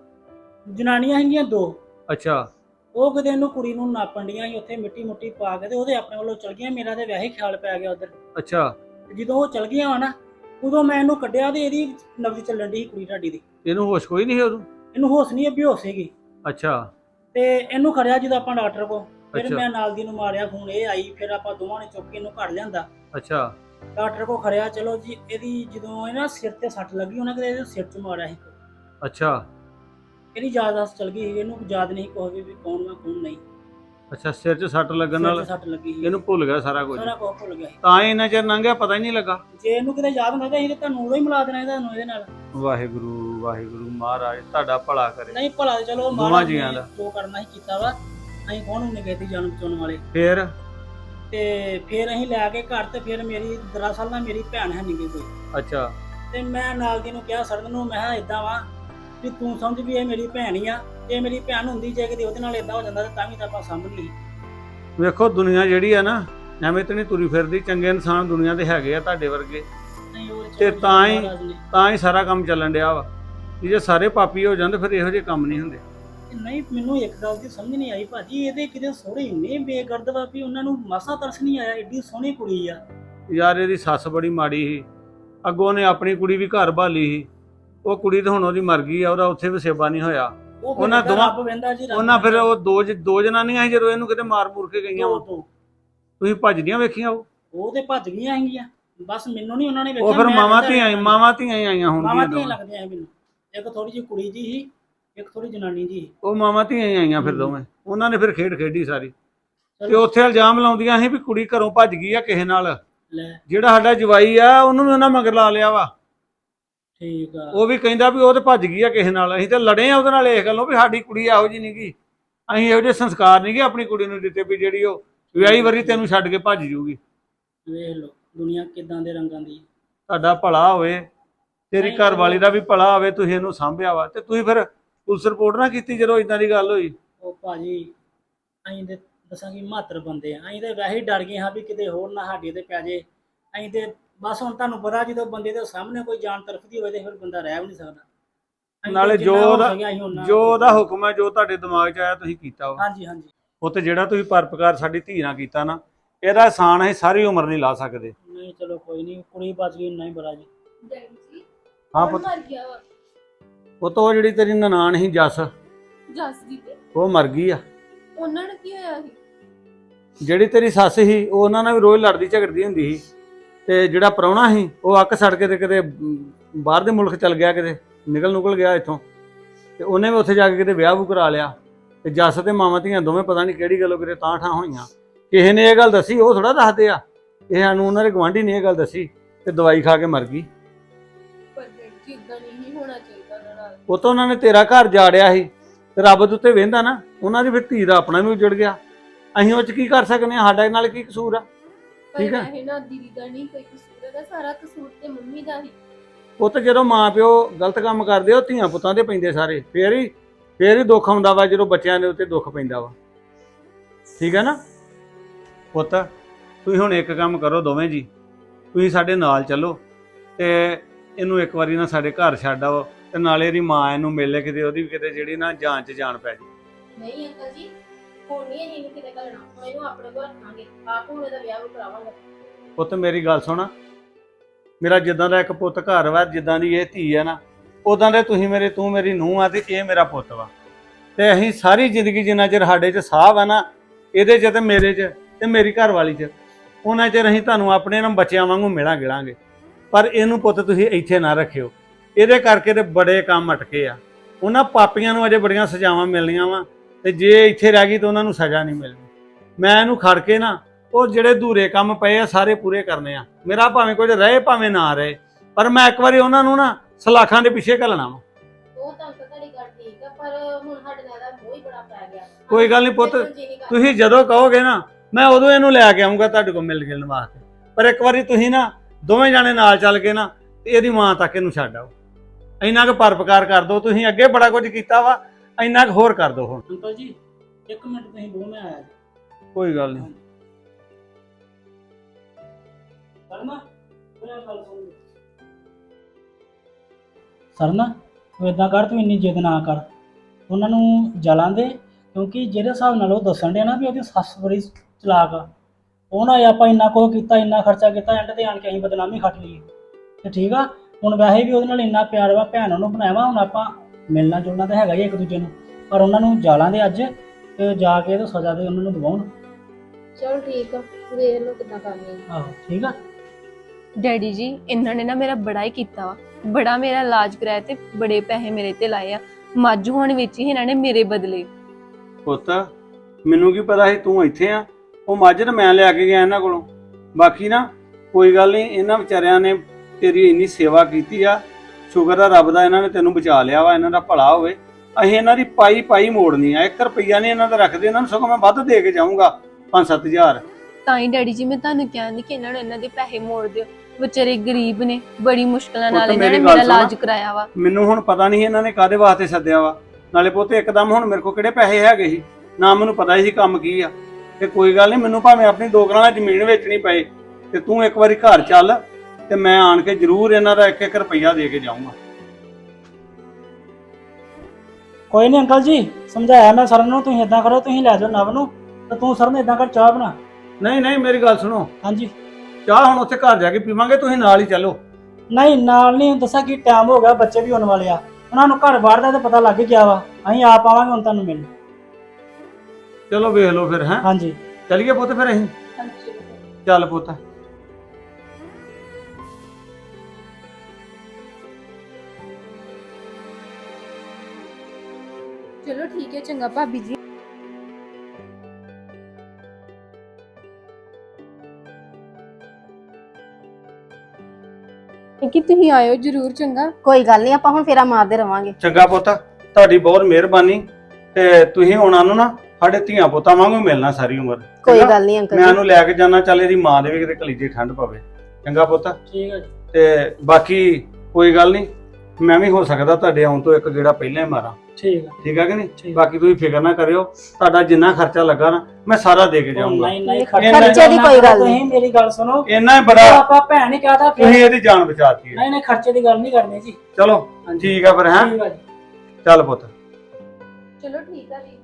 ਜਨਾਨੀਆਂ ਹੈਗੀਆਂ ਦੋ। ਅੱਛਾ। ਉਹ ਕਿਤੇ ਇਹਨੂੰ ਕੁੜੀ ਨੂੰ ਨਾਪਣ ਡੀਆਂ ਸੀ ਉੱਥੇ ਮਿੱਟੀ ਮੁੱਟੀ ਪਾ ਕੇ ਤੇ ਉਹਦੇ ਆਪਣੇ ਵੱਲੋਂ ਚਲ ਗਈਆਂ ਮੇਰਾ ਤੇ ਵੈਸੇ ਹੀ ਖਿਆਲ ਪੈ ਗਿਆ ਉਧਰ। ਅੱਛਾ। ਜਦੋਂ ਉਹ ਚਲ ਗਈਆਂ ਵਾ ਨਾ ਉਦੋਂ ਮੈਂ ਇਹਨੂੰ ਕੱਢਿਆ ਤੇ ਇਹਦੀ ਨਬਜ਼ ਚੱਲਣ ਦੀ ਕੁੜੀ ਢਾਡੀ ਦੀ। ਇਹਨੂੰ ਹੋਸ਼ ਕੋਈ ਨਹੀਂ ਸੀ ਉਦੋਂ? ਇਹਨੂੰ ਹੋਸ਼ ਨਹੀਂ ਇਹ ਬੇਹੋਸ਼ ਸੀਗੀ। ਅੱਛਾ। ਤੇ ਇਹਨੂੰ ਖੜਿਆ ਜਦੋਂ ਆਪਾਂ ਡਾਕਟਰ ਕੋਲ। ਫਿਰ ਅੱਛਾ। ਮੈਂ ਨਾਲ ਦੀ ਨੂੰ ਮਾਰਿਆ ਫੋਨ ਇਹ ਆਈ ਫਿਰ ਆਪਾਂ ਦੋਵਾਂ ਨੇ ਚੁੱਕ ਕੇ ਇਹਨੂੰ ਘੜ ਲਿਆਂਦਾ। ਅੱਛਾ। ਡਾਕਟਰ ਕੋਲ ਖੜਿਆ ਚਲੋ ਜੀ ਇਹਦੀ ਜਦੋਂ ਇਹ ਨਾ ਸਿਰ ਤੇ ਸੱਟ ਲੱਗੀ ਉਹਨਾਂ ਕਿਤੇ ਇਹਦੇ ਸਿਰ 'ਚ ਮਾਰਿਆ ਸੀ। ਅੱਛਾ। ਇਹਦੀ ਯਾਦਾਸ਼ਤ ਚਲ ਗਈ ਸੀ, ਇਹਨੂੰ ਯਾਦ ਨਹੀਂ ਕੋਈ ਵੀ ਕੌਣ ਮੈਂ ਕੌਣ ਨਹੀਂ। ਅੱਛਾ ਸਿਰ 'ਚ ਸੱਟ ਲੱਗਣ ਨਾਲ ਸੱਟ ਲੱਗੀ ਸੀ। ਇਹਨੂੰ ਭੁੱਲ ਗਿਆ ਸਾਰਾ ਕੁਝ। ਸਾਰਾ ਕੁਝ ਭੁੱਲ ਗਿਆ ਸੀ। ਤਾਂ ਹੀ ਇੰਨਾ ਚਿਰ ਲੰਘਿਆ ਪਤਾ ਹੀ ਨਹੀਂ ਲੱਗਾ। ਜੇ ਇਹਨੂੰ ਕਿਤੇ ਯਾਦ ਹੁੰਦਾ ਤਾਂ ਅਸੀਂ ਤਾਂ ਤੁਹਾਨੂੰ ਉਦੋਂ ਹੀ ਮਿਲਾ ਦੇਣਾ ਸੀ ਤੁਹਾਨੂੰ ਇਹਦੇ ਨਾਲ। ਵਾਹਿਗੁਰੂ ਵਾਹਿਗੁਰੂ ਮਹਾਰਾਜ ਤੁਹਾਡਾ ਭਲਾ ਕਰੇ। ਨਹੀਂ ਭਲਾ ਤੇ ਚਲੋ ਦੋਵਾਂ ਮਹਾਰਾਜ ਜੀਆਂ ਦਾ। ਜੋ ਕਰਨਾ ਹੀ ਕੀਤਾ ਵਾ। ਅਸੀਂ ਕੌਣ ਹੁੰਨੇ ਗਏ ਤੇ ਜਾਨ ਬਚਾਉਣ ਵਾਲੇ? ਫੇਰ? ਤੇ ਫਿਰ ਅਸੀਂ ਲੈ ਕੇ ਘਰ ਤੇ ਫਿਰ ਮੇਰੀ ਦਰਅਸਲ ਨਾ ਮੇਰੀ ਭੈਣ ਹੈ ਨਹੀਂ ਗੀ ਕੋਈ। ਅੱਛਾ। ਤੇ ਮੈਂ ਨਾਲ ਦੀ ਨੂੰ ਕਿਹਾ ਸੜਨ ਨੂੰ ਮੈਂ ਕਿਹਾ ਇਦਾਂ ਵਾ ਵੀ ਤੂੰ ਸਮਝ ਵੀ ਇਹ ਮੇਰੀ ਭੈਣ ਹੀ ਆ। ਜੇ ਮੇਰੀ ਭੈਣ ਹੁੰਦੀ ਜੇ ਕਿਤੇ ਉਹਦੇ ਨਾਲ ਇਦਾਂ ਹੋ ਜਾਂਦਾ ਤਾਂ ਤਾਂ ਵੀ ਤਾਂ ਆਪਾਂ ਸਾਂਭ ਲਈ। ਵੇਖੋ ਦੁਨੀਆ ਜਿਹੜੀ ਆ ਨਾ ਐਵੇਂ ਤੇ ਨਹੀਂ ਤੁਰੀ ਫਿਰਦੀ ਚੰਗੇ ਇਨਸਾਨ ਦੁਨੀਆ ਦੇ ਹੈਗੇ ਆ ਤੁਹਾਡੇ ਵਰਗੇ। ਨਹੀਂ ਉਹ ਚਲੋ ਤੇ ਤਾਂ ਹੀ- ਮਹਾਰਾਜ ਨੇ। ਤਾਂ ਹੀ ਸਾਰਾ ਕੰਮ ਚੱਲਣ ਡਿਆ ਵਾ ਵੀ ਜੇ ਸਾਰੇ ਪਾਪੀ ਹੋ ਜਾਂਦੇ ਫਿਰ ਇਹੋ ਜਿਹੇ ਕੰਮ ਨਹੀਂ ਹੁੰਦੇ। ਨਹੀਂ ਮੈਨੂੰ ਇੱਕ ਗੱਲ ਦੀ ਸਮਝ ਨਹੀਂ ਆਈ ਭਾਜੀ ਇਹਦੇ ਕਿਤੇ ਸੋਹਣੇ ਇੰਨੇ ਬੇਗਰਦ ਵਾ ਵੀ ਉਹਨਾਂ ਨੂੰ ਮਾਸਾ ਤਰਸ ਨਹੀਂ ਆਇਆ ਏਡੀ ਸੋਹਣੀ ਕੁੜੀ ਆ। ਯਾਰ ਇਹਦੀ ਸੱਸ ਬੜੀ ਮਾੜੀ ਸੀ। ਅੱਗੋਂ ਨੇ ਆਪਣੀ ਕੁੜੀ ਵੀ ਘਰ ਭਾਲੀ ਸੀ। ਉਹ ਕੁੜੀ ਤਾਂ ਹੁਣ ਉਹਦੀ ਮਰ ਗਈ ਆ ਉਹਦਾ ਉੱਥੇ ਵੀ ਸੇਵਾ ਨਹੀਂ ਹੋਇਆ। ਉਹ ਫਿਰ ਉਹਨਾਂ ਦੋਵਾਂ- ਰੱਬ ਵਹਿੰਦਾ ਜੀ ਰੱਬ ਉਹਨਾਂ ਫਿਰ। ਉਹ ਦੋ ਜ- ਦੋ ਜਨਾਨੀਆਂ ਸੀ ਜਦੋਂ ਇਹਨੂੰ ਕਿਤੇ ਮਾਰ ਮੂਰ ਕੇ ਗਈਆਂ ਦੋ ਵਾ ਤੋਂ। ਤੁਸੀਂ ਭੱਜਦੀਆਂ ਵੇਖੀਆਂ ਉਹ? ਉਹ ਤੇ ਭੱਜ ਗਈਆਂ ਹੈਗੀਆਂ। ਬਸ ਮੈਨੂੰ ਨਹੀਂ ਉਹਨਾਂ ਨੇ ਉਹ ਫਿਰ ਮੈਂ ਮਾਵਾਂ ਧੀਆਂ ਹੀ- ਮਾਵਾਂ ਧੀਆਂ ਹੀ ਆਈਆਂ ਮਾਵਾਂ ਹੁੰਦੀਆਂ ਧੀਆਂ ਦੋਵੇਂ। ਲੱਗਦੀਆਂ ਸੀ ਮੈਨੂੰ। ਇੱਕ ਥੋੜੀ ਜਿਹੀ ਕੁੜੀ ਜੀ ਸੀ ਇੱਕ ਥੋੜੀ ਜਨਾਨੀ ਜੀ ਸੀ। ਉਹ ਮਾਵਾਂ ਧੀਆਂ ਹੀ ਆਈਆਂ ਫਿਰ ਦੋਵੇਂ। ਉਹਨਾਂ ਨੇ ਫਿਰ ਖੇਡ ਖੇਡੀ ਸਾਰੀ। ਤੇ ਉੱਥੇ ਇਲਜ਼ਾਮ ਲਾਉਂਦੀਆਂ ਸੀ ਵੀ ਕੁੜੀ ਘਰੋਂ ਭੱਜ ਗਈ ਆ ਕਿਸੇ ਨਾਲ। ਲੈ। ਜਿਹੜਾ ਸਾਡਾ ਜਵਾਈ ਆ ਉਹਨੂੰ ਵੀ ਉਹਨਾਂ ਮਗਰ ਲਾ ਲਿਆ ਵਾ। ਠੀਕ ਆ। ਉਹ ਵੀ ਕਹਿੰਦਾ ਵੀ ਉਹ ਤੇ ਭੱਜ ਗਈ ਆ ਕਿਸੇ ਨਾਲ। ਅਸੀਂ ਤੇ ਲੜੇ ਆ ਉਹਦੇ ਨਾਲ ਇਸ ਗੱਲੋਂ ਵੀ ਸਾਡੀ ਕੁੜੀ ਇਹੋ ਜੀ ਨਹੀਂ ਗੀ ਅਸੀਂ ਇਹੋ ਜਿਹੇ ਸੰਸਕਾਰ ਨਹੀਂ ਗੇ ਆਪਣੀ ਕੁੜੀ ਨੂੰ ਦਿੱਤੇ ਵੀ ਜਿਹੜੀ ਉਹ ਵਿਆਹੀ ਵਾਰੀ ਤੈਨੂੰ ਛੱਡ ਕੇ ਭੱਜ ਜੂਗੀ। ਵੇਖ ਲਓ ਦੁਨੀਆ ਕਿਦਾਂ ਦੇ ਰੰਗਾਂ ਦੀ। ਤੁਹਾਡਾ ਭਲਾ ਹੋਵੇ ਤੇਰੀ ਘਰ ਵਾਲੀ ਦਾ ਵੀ ਭਲਾ ਹੋਵੇ ਤੁਸੀਂ ਇਹਨੂੰ ਸਾਂਭਿਆ ਵਾ। ਤੇ ਤੁਸੀਂ ਫਿਰ ਪੁਲਿਸ ਰਿਪੋਰਟ ਨਾ ਕੀਤੀ ਜਦੋਂ ਇਦਾਂ ਦੀ ਗੱਲ ਹੋਈ। ਉਹ ਭਾਜੀ ਅਸੀਂ ਤੇ ਦੱਸਾਂ ਕਿ ਮਾਤਰ ਬੰਦੇ ਆ। ਅਸੀਂ ਤੇ ਵੈਸੇ ਹੀ ਡਰ ਗਏ ਹਾਂ ਵੀ ਕਿਤੇ ਹੋਰ ਨਾ ਸਾਡੇ ਤੇ ਪੈ ਜੇ। ਅਸੀਂ ਤੇ ਬਸ ਹੁਣ ਤੁਹਾਨੂੰ ਪਤਾ ਜਦੋਂ ਬੰਦੇ ਦੇ ਸਾਹਮਣੇ ਕੋਈ ਜਾਨ ਤਰਫਦੀ ਹੋਵੇ ਤੇ ਫਿਰ ਬੰਦਾ ਰਹਿ ਵੀ ਨਹੀਂ ਸਕਦਾ। ਅਸੀਂ ਨਾਲੇ ਜੋ ਜਿੰਨਾ ਹੋ ਉਹਦਾ- ਸਕਿਆ ਅਸੀਂ ਓਨਾ ਜੋ ਉਹਦਾ ਹੁਕਮ ਹੈ ਜੋ ਤੁਹਾਡੇ ਦਿਮਾਗ 'ਚ ਆਇਆ ਤੁਸੀਂ ਕੀਤਾ ਵਾ। ਹਾਂਜੀ ਹਾਂਜੀ। ਉਹ ਤੇ ਜਿਹੜਾ ਤੁਸੀਂ ਪਰਪਕਾਰ ਸਾਡੀ ਧੀ ਨਾਲ ਕੀਤਾ ਨਾ ਇਹਦਾ ਆਸਾਨ ਅਸੀਂ ਸਾਰੀ ਉਮਰ ਨਹੀਂ ਲਾ ਸਕਦੇ। ਨਹੀਂ ਚਲੋ ਕੋਈ ਨਹੀਂ ਕੁੜੀ ਬਚ ਗਈ ਨਹੀਂ ਬੜਾ ਜੀ। ਡੈਡੀ ਜੀ ਹਾਂ ਕੌਣ ਪੁੱਤ। ਮਰ ਗਿਆ ਵਾ? ਉਹ ਤੋਂ ਉਹ ਜਿਹੜੀ ਤੇਰੀ ਨਨਾਣ ਸੀ ਜੱਸ। ਜਸ ਤੇ? ਉਹ ਮਰ ਗਈ ਆ। ਉਹਨਾਂ ਨੂੰ ਕੀ ਹੋਇਆ ਸੀ? ਜਿਹੜੀ ਤੇਰੀ ਸੱਸ ਸੀ ਉਹ ਉਹਨਾਂ ਨਾਲ ਵੀ ਰੋਜ਼ ਲੜਦੀ ਝਗੜਦੀ ਹੁੰਦੀ ਸੀ। ਤੇ ਜਿਹੜਾ ਪ੍ਰਾਹੁਣਾ ਸੀ ਉਹ ਅੱਕ ਸੜ ਕੇ ਤੇ ਕਿਤੇ ਬਾਹਰ ਦੇ ਮੁਲਕ ਚਲ ਗਿਆ ਕਿਤੇ ਨਿਕਲ ਨੁਕਲ ਗਿਆ ਇੱਥੋਂ। ਤੇ ਉਹਨੇ ਵੀ ਉੱਥੇ ਜਾ ਕੇ ਕਿਤੇ ਵਿਆਹ ਵੀ ਕਰਾ ਲਿਆ। ਤੇ ਜੱਸ ਤੇ ਮਾਵਾਂ ਧੀਆਂ ਦੋਵੇਂ ਪਤਾ ਨਹੀਂ ਕਿਹੜੀ ਗੱਲੋਂ ਕਿਤੇ ਤਾਂ ਠਾਂ ਹੋਈਆਂ। ਕਿਸੇ ਨੇ ਇਹ ਗੱਲ ਦੱਸੀ ਉਹ ਥੋੜਾ ਦੱਸਦੇ ਆ। ਇਹ ਸਾਨੂੰ ਉਹਨਾਂ ਦੇ ਗਵਾਂਢੀ ਨੇ ਇਹ ਗੱਲ ਦੱਸੀ ਤੇ ਦਵਾਈ ਖਾ ਕੇ ਮਰ ਗਈ। ਪਰ ਡੈਡੀ ਜੀ ਇਦਾਂ ਨਹੀਂ ਹੋਣਾ ਚਾਹੀਦਾ ਉਹਨਾਂ ਨਾਲ। ਉਹ ਤਾਂ ਉਹਨਾਂ ਨੇ ਤੇਰਾ ਘਰ ਜਾੜਿਆ ਸੀ। ਤੇ ਰੱਬ ਦੇ ਉੱਤੇ ਵੇਂਦਾ ਨਾ ਉਹਨਾਂ ਦੀ ਫਿਰ ਧੀ ਦਾ ਆਪਣਾ ਵੀ ਉਜੜ ਗਿਆ। ਅਸੀਂ ਉਹ ਚ ਕੀ ਕਰ ਸਕਨੇ ਆ ਸਾਡੇ ਨਾਲ ਕੀ ਕਸੂਰ ਆ? ਠੀਕ ਆ। ਨਾ ਦੀਦੀ ਦਾ ਨਹੀਂ ਕੋਈ ਕਸੂਰ ਇਹਦਾ ਸਾਰਾ ਕਸੂਰ ਤੇ ਮੰਮੀ ਦਾ ਹੀ। ਉਹ ਤਾਂ ਜਦੋਂ ਮਾਂ ਪਿਓ ਗਲਤ ਕੰਮ ਕਰਦੇ ਉਹ ਧੀਆਂ ਪੁੱਤਾਂ ਦੇ ਪੈਂਦੇ ਸਾਰੇ। ਫੇਰ ਹੀ ਫੇਰ ਹੀ ਦੁੱਖ ਆਉਂਦਾ ਵਾ ਜਦੋਂ ਬੱਚਿਆਂ ਦੇ ਉੱਤੇ ਦੁੱਖ ਪੈਂਦਾ ਵਾ। ਠੀਕ ਹੈ ਨਾ? ਪੁੱਤ ਤੁਸੀਂ ਹੁਣ ਇੱਕ ਕੰਮ ਕਰੋ ਦੋਵੇਂ ਜੀ। ਤੁਸੀਂ ਸਾਡੇ ਨਾਲ ਚੱਲੋ ਤੇ ਇਹਨੂੰ ਇੱਕ ਵਾਰੀ ਨਾ ਸਾਡੇ ਘਰ ਛੱਡ ਆਓ ਤੇ ਨਾਲੇ ਇਹਦੀ ਮਾਂ ਇਹਨੂੰ ਮਿਲੇ ਕਿਤੇ ਉਹਦੀ ਵੀ ਕਿਤੇ ਜਿਹੜੀ ਨਾ ਜਾਨ ਚ ਜਾਨ ਪੈ ਜੇ। ਨਹੀਂ ਅੰਕਲ ਜੀ ਹੁਣ ਨਹੀਂ ਅਸੀਂ ਇਹਨੂੰ ਕਿਤੇ ਘੱਲਣਾ, ਹੁਣ ਇਹਨੂੰ ਆਪਣੇ ਕੋਲ ਰੱਖਾਂਗੇ। ਆਪ ਹੁਣ ਇਹਦਾ ਵਿਆਹ ਕਰਾਵਾਂਗੇ। ਪੁੱਤ, ਮੇਰੀ ਗੱਲ ਸੁਣ। ਮੇਰਾ ਜਿੱਦਾਂ ਦਾ ਇੱਕ ਪੁੱਤ ਘਰ ਵਾ, ਜਿੱਦਾਂ ਦੀ ਇਹ ਧੀ ਆ ਨਾ ਉਦਾਂ ਦੇ ਤੁਸੀਂ ਮੇਰੇ, ਤੂੰ ਮੇਰੀ ਨੂੰਹ ਆ ਤੇ ਇਹ ਮੇਰਾ ਪੁੱਤ ਵਾ। ਤੇ ਅਸੀਂ ਸਾਰੀ ਜ਼ਿੰਦਗੀ ਜਿੰਨਾ ਚਿਰ ਸਾਡੇ 'ਚ ਸਾਹ ਵਾ ਨਾ, ਇਹਦੇ 'ਚ ਤੇ ਮੇਰੇ 'ਚ ਤੇ ਮੇਰੀ ਘਰ ਵਾਲੀ 'ਚ ਉਹਨਾਂ ਚਿਰ ਅਸੀਂ ਤੁਹਾਨੂੰ ਆਪਣੇ ਨਾਲ ਬੱਚਿਆਂ ਵਾਂਗੂ ਮਿਲਾਂ ਗਿਲਾਂਗੇ। ਪਰ ਇਹਨੂੰ ਪੁੱਤ ਤੁਸੀਂ ਇੱਥੇ ਨਾ ਰੱਖਿਓ। ਇਹਦੇ ਕਰਕੇ ਤੇ ਬੜੇ ਕੰਮ ਅਟਕੇ ਆ। ਉਹਨਾਂ ਪਾਪੀਆਂ ਨੂੰ ਅਜੇ ਬੜੀਆਂ ਸਜ਼ਾਵਾਂ ਮਿਲਣੀਆਂ ਵਾ। ਤੇ ਜੇ ਇੱਥੇ ਰਹਿ ਗਈ ਤਾਂ ਉਹਨਾਂ ਨੂੰ ਸਜ਼ਾ ਨਹੀਂ ਮਿਲਣੀ। ਮੈਂ ਇਹਨੂੰ ਖੜ ਕੇ ਨਾ ਉਹ ਜਿਹੜੇ ਧੂਰੇ ਕੰਮ ਪਏ ਆ ਸਾਰੇ ਪੂਰੇ ਕਰਨੇ ਆ। ਮੇਰਾ ਭਾਵੇਂ ਕੁਝ ਰਹੇ ਭਾਵੇਂ ਨਾ ਰਹੇ। ਪਰ ਮੈਂ ਇੱਕ ਵਾਰੀ ਉਹਨਾਂ ਨੂੰ ਨਾ ਸਲਾਖਾਂ ਦੇ ਪਿੱਛੇ ਘੱਲਣਾ ਵਾ। ਉਹ ਤਾਂ ਅੰਕਲ ਤੁਹਾਡੀ ਗੱਲ ਠੀਕ ਆ ਪਰ ਹੁਣ ਸਾਡੇ ਨਾਲ ਇਹਦਾ ਮੋਹ ਹੀ ਬੜਾ ਪੈ ਗਿਆ। ਕੋਈ ਗੱਲ ਨਹੀਂ ਪੁੱਤ, ਜੀ ਨਹੀਂ। ਤੁਸੀਂ ਜਦੋਂ ਕਹੋਗੇ ਨਾ ਮੈਂ ਉਦੋਂ ਇਹਨੂੰ ਲੈ ਕੇ ਆਉਂਗਾ ਤੁਹਾਡੇ ਕੋਲ ਮਿਲ ਗਿਲਣ ਵਾਸਤੇ। ਪਰ ਇੱਕ ਵਾਰੀ ਤੁਸੀਂ ਨਾ ਦੋਵੇਂ ਜਾਣੇ ਨਾਲ ਚੱਲ ਕੇ ਨਾ ਤੇ ਇਹਦੀ ਮਾਂ ਤੱਕ ਇਹਨੂੰ ਛੱਡ ਆਓ। ਇੰਨਾ ਕੁ ਪਰਪਕਾਰ ਕਰ ਦਿਓ। ਤੁਸੀਂ ਅੱਗੇ ਬੜਾ ਕੁਝ ਕੀਤਾ ਵਾ ਇੰਨਾ ਕੁ ਹੋਰ ਕਰ ਦਿਓ ਹੁਣ। ਅੰਕਲ ਜੀ ਇੱਕ ਮਿੰਟ ਤੁਸੀਂ ਦੋ ਮੈਂ ਆਇਆ ਜੀ। ਕੋਈ ਗੱਲ ਨਹੀਂ। ਸਰਨਾ ਮੇਰਾ ਗੱਲ ਸੁਣ ਸਰਨਾ ਤੂੰ ਇਦਾਂ ਕਰ ਤੂੰ ਇੰਨੀ ਜਿੱਦ ਨਾ ਕਰ। ਉਹਨਾਂ ਨੂੰ ਜਲਾਂ ਦੇ ਕਿਉਂਕਿ ਜਿਹੜੇ ਹਿਸਾਬ ਨਾਲ ਉਹ ਦੱਸਣ ਦੇ ਨਾ ਵੀ ਉਹਦੀ ਸੱਸ ਬੜੀ ਚਲਾਕ ਆ। ਉਹ ਨਾ ਇਹ ਆਪਾਂ ਇੰਨਾ ਕੁਝ ਕੀਤਾ ਇੰਨਾ ਖਰਚਾ ਕੀਤਾ ਐਂਡ ਤੇ ਆਣ ਕੇ ਅਸੀਂ ਬਦਨਾਮੀ ਖੱਟ ਲਈਏ। ਤੇ ਠੀਕ ਆ ਹੁਣ ਵੈਸੇ ਵੀ ਉਹਦੇ ਨਾਲ ਇੰਨਾ ਪਿਆਰ ਵਾ ਭੈਣ ਉਹਨੂੰ ਬਣਾਇਆ ਵਾ ਹੁਣ ਆਪਾਂ ਮਿਲਣਾ ਜੁਲਣਾ ਤਾਂ ਹੈਗਾ ਹੀ ਇੱਕ ਦੂਜੇ ਨੂੰ। ਪਰ ਉਹਨਾਂ ਨੂੰ ਜਾਲਾਂ ਦੇ ਅੱਜ ਤੇ ਜਾ ਕੇ ਤੇ ਸਜ਼ਾ ਦੇ ਉਹਨਾਂ ਨੂੰ ਦਿਵਾਉਣ। ਚਲ ਠੀਕ ਆ ਵੇਖ ਲਓ ਕਿੱਦਾਂ ਕਰਨੀ ਆ। ਆਹੋ ਠੀਕ ਆ? ਡੈਡੀ ਜੀ ਇਹਨਾਂ ਨੇ ਨਾ ਮੇਰਾ ਬੜਾ ਹੀ ਕੀਤਾ ਵਾ। ਬੜਾ ਮੇਰਾ ਇਲਾਜ ਕਰਾਇਆ ਤੇ ਬੜੇ ਪੈਸੇ ਮੇਰੇ ਤੇ ਲਾਏ ਆ। ਮੱਝ ਹੋਣ ਵਿੱਚ ਹੀ ਇਹਨਾਂ ਨੇ ਮੇਰੇ ਬਦਲੇ। ਪੁੱਤ ਮੈਨੂੰ ਕੀ ਪਤਾ ਸੀ ਤੂੰ ਇੱਥੇ ਆ? ਉਹ ਮੱਝ ਤਾਂ ਮੈਂ ਲਿਆ ਕੇ ਗਿਆ ਇਹਨਾਂ ਕੋਲੋਂ। ਬਾਕੀ ਨਾ ਕੋਈ ਗੱਲ ਨਹੀਂ ਇਹਨਾਂ ਵਿਚਾਰਿਆਂ ਨੇ ਤੇਰੀ ਇੰਨੀ ਸੇਵਾ ਕੀਤੀ ਆ। ਸ਼ੁਕਰ ਆ ਰੱਬ ਦਾ ਇਹਨਾਂ ਨੇ ਤੈਨੂੰ ਬਚਾ ਲਿਆ ਵਾ ਇਹਨਾਂ ਦਾ ਭਲਾ ਹੋਵੇ। ਅਸੀਂ ਇਹਨਾਂ ਦੀ ਪਾਈ ਪਾਈ ਮੋੜਨੀ ਆ। 1 ਰੁਪਈਆ ਨਹੀਂ ਇਹਨਾਂ ਦਾ ਰੱਖਦੇ। ਇਹਨਾਂ ਨੂੰ ਸਗੋਂ ਮੈਂ ਵੱਧ ਦੇ ਕੇ ਜਾਊਂਗਾ 5-7000 ਤਾਂ ਹੀ ਡੈਡੀ ਜੀ ਮੈਂ ਤੁਹਾਨੂੰ ਕਿਹਾ ਨਹੀਂ ਕਿ ਇਹਨਾਂ ਨੂੰ ਇਹਨਾਂ ਦੇ ਪੈਸੇ ਮੋੜ ਦਿਓ। ਵਿਚਾਰੇ ਗਰੀਬ ਨੇ ਬੜੀ ਮੁਸ਼ਕਲਾਂ ਨਾਲ ਇਹਨਾਂ ਨੇ ਮੇਰੀ। ਇਲਾਜ ਕਰਾਇਆ ਵਾ। ਮੈਨੂੰ ਹੁਣ ਪਤਾ ਨਹੀਂ ਇਹਨਾਂ ਨੇ ਕਾਦੇ ਵਾਸਤੇ ਸੱਦਿਆ ਵਾ। ਨਾਲੇ ਪੁੱਤ ਇੱਕਦਮ ਹੁਣ ਮੇਰੇ ਕੋਲ ਕਿਹੜੇ ਪੈਸੇ ਹੈਗੇ ਸੀ? ਨਾ ਮੈਨੂੰ ਪਤਾ ਸੀ ਕੰਮ ਕੀ ਆ। ਤੇ ਕੋਈ ਗੱਲ ਨਹੀਂ ਮੈਨੂੰ ਭਾਵੇਂ ਆਪਣੀ ਦੋ ਕਰਾਣਾ ਜ਼ਮੀਨ ਵੇਚਣੀ ਪਏ ਤੇ ਤੂੰ ਇੱਕ ਵਾਰੀ ਘਰ ਚੱਲ। ਤੇ ਮੈਂ ਆਣ ਕੇ ਜ਼ਰੂਰ ਇਹਨਾਂ ਦਾ ਇੱਕ ਇੱਕ ਰੁਪਈਆ ਦੇ ਕੇ ਜਾਊਂਗਾ। ਕੋਈ ਨਹੀਂ ਅੰਕਲ ਜੀ ਸਮਝਾਇਆ ਮੈਂ ਸਰਨ ਨੂੰ ਤੁਸੀਂ ਇਦਾਂ ਕਰੋ ਤੁਸੀਂ ਲੈ ਜਾਓ ਨਵ ਨੂੰ ਤੇ ਤੂੰ ਸਰਨ ਇਦਾਂ ਕਰ ਚਾਹ ਬਣਾ। ਨਹੀਂ ਨਹੀਂ ਮੇਰੀ ਗੱਲ ਸੁਣੋ। ਹਾਂਜੀ। ਚਾਹ ਹੁਣ ਉੱਥੇ ਘਰ ਜਾ ਕੇ ਪੀਵਾਂਗੇ ਤੁਸੀਂ ਨਾਲ ਹੀ ਚੱਲੋ। ਨਹੀਂ ਨਾਲ ਨਹੀਂ ਦੱਸਾਂ ਕਿ ਟਾਈਮ ਹੋ ਗਿਆ ਬੱਚੇ ਵੀ ਹੋਣ ਵਾਲੇ ਆ। ਉਹਨਾਂ ਨੂੰ ਘਰ ਬਾਹਰ ਦਾ ਤਾਂ ਪਤਾ ਲੱਗ ਗਿਆ ਵਾ ਅਸੀਂ ਆਪ ਆਵਾਂਗੇ ਹੁਣ ਤੁਹਾਨੂੰ ਮਿਲਣ। ਚਲੋ ਵੇਖ ਲਓ ਫਿਰ ਹੈ? ਹਾਂਜੀ। ਚੱਲੀਏ ਪੁੱਤ ਫਿਰ ਅਸੀਂ? ਚੱਲ ਪੁੱਤ। ਚਲੋ ਠੀਕ ਹੈ ਚੰਗਾ ਭਾਬੀ ਜੀ। ਕਿ ਤੁਸੀਂ ਆਇਓ ਜਰੂਰ ਚੰਗਾ। ਕੋਈ ਗੱਲ ਨਹੀਂ ਆਪਾਂ ਹੁਣ ਫੇਰਾ ਮਾਰਦੇ ਰਵਾਂਗੇ। ਚੰਗਾ ਪੁੱਤ ਤੁਹਾਡੀ ਬਹੁਤ ਮਿਹਰਬਾਨੀ ਤੇ ਤੁਸੀਂ ਉਹਨਾਂ ਨੂੰ ਨਾ ਸਾਡੇ ਧੀਆਂ ਪੁੱਤਾਂ ਵਾਂਗੂ ਮਿਲਣਾ ਸਾਰੀ ਉਮਰ। ਕੋਈ ਚੰਗਾ? ਗੱਲ ਨਹੀਂ ਅੰਕਲ ਮੈਂ ਜੀ। ਉਹਨੂੰ ਲੈ ਕੇ ਜਾਣਾ ਚੱਲ ਇਹਦੀ ਮਾਂ ਦੇ ਵੀ ਕਿਤੇ ਕਲੀਜੇ ਠੰਡ ਪਵੇ। ਚੰਗਾ ਪੁੱਤ। ਠੀਕ ਹੈ ਜੀ। ਤੇ ਬਾਕੀ ਕੋਈ ਗੱਲ ਨਹੀਂ ਮੈਂ ਵੀ ਹੋ ਸਕਦਾ ਤੁਹਾਡੇ ਆਉਣ ਤੋਂ ਇੱਕ ਗੇੜਾ ਪਹਿਲਾਂ ਹੀ ਮਾਰਾਂ। ਠੀਕ ਹੈ ਠੀਕ ਹੈ ਕਿ ਨਹੀਂ। ਬਾਕੀ ਤੁਸੀਂ ਫਿਕਰ ਨਾ ਕਰਿਓ ਤੁਹਾਡਾ ਜਿੰਨਾ ਖਰਚਾ ਲੱਗਾ ਨਾ ਮੈਂ ਸਾਰਾ ਦੇ ਕੇ ਜਾਊਂਗਾ। ਨਹੀਂ ਨਹੀਂ ਖਰਚੇ ਦੀ ਕੋਈ ਗੱਲ ਨਹੀਂ। ਤੁਸੀਂ ਮੇਰੀ ਗੱਲ ਸੁਣੋ। ਇੰਨਾ ਹੀ ਜਦੋਂ ਬੜਾ ਆਪਾਂ ਭੈਣ ਹੀ ਕਹਤਾ ਤੁਸੀਂ ਇਹਦੀ ਜਾਨ ਬਚਾਤੀ ਹੈ। ਨਹੀਂ ਨਹੀਂ ਖਰਚੇ ਦੀ ਗੱਲ ਨਹੀਂ ਕਰਨੀ ਜੀ। ਚਲੋ ਠੀਕ ਆ ਫਿਰ ਹੈਂ? ਚੱਲ ਪੁੱਤ। ਚਲੋ ਠੀਕ ਆ ਜੀ।